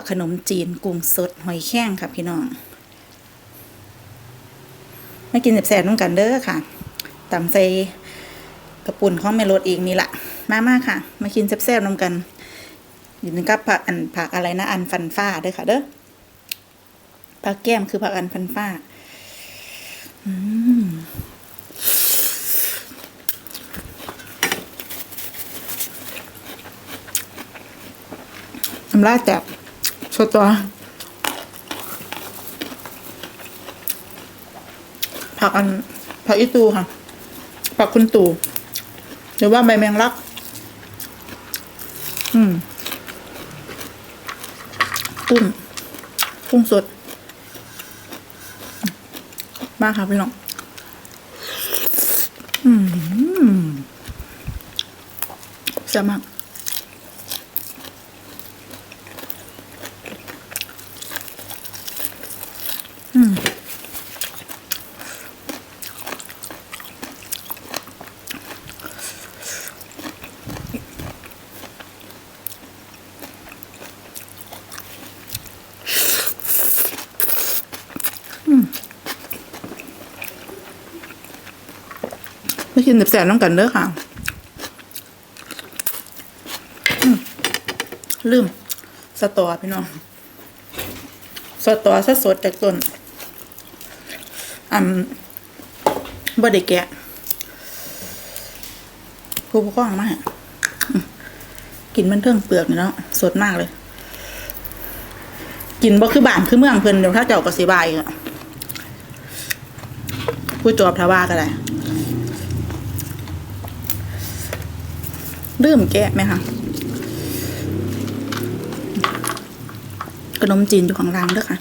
กับขนมจีนกุ้งสดหอยแข้งค่ะพี่น้องมากินแสบๆน้ำกันเด้อค่ะตำใส่กระปุ่นของแม่รถอีกนี่แหละมามาค่ะ มากินแซ่บๆน้ำกันอยู่นึงกับผักอันผักอะไรนะ อันฟันฟ้าเด้อค่ะ เด้อผักแก้มคือผักอันฟันฟ้าอืมน้ำลายแตก สดตัวผักอันผักอีตูค่ะ ผักคุณตู่หรือว่าใบแมงลัก อืมกุ้งกุ้งสด มากค่ะพี่น้องอืมแซ่บมาก ไม่กินแสบๆน้ำกันเด้อค่ะ ลืม สตอพี่น้อง สตอสดๆจากต้น อันบ่ได้แกะผู้ปกครองมาให้อืมกินมันเทิงเปลือกนี่เนาะสดมากเลย กินบ่คือบ้านคือเมืองเพิ่นเดี๋ยวถ้าเจ้าก็สิบายอะผู้จอบทว่าก็ได้ลืมแกะไหมคะขนมจีนอยู่ของรังเด้อค่ะ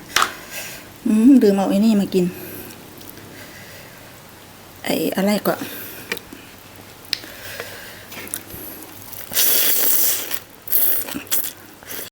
อืมลืมเอาไอ้นี่มากิน ไอ้อะไรก็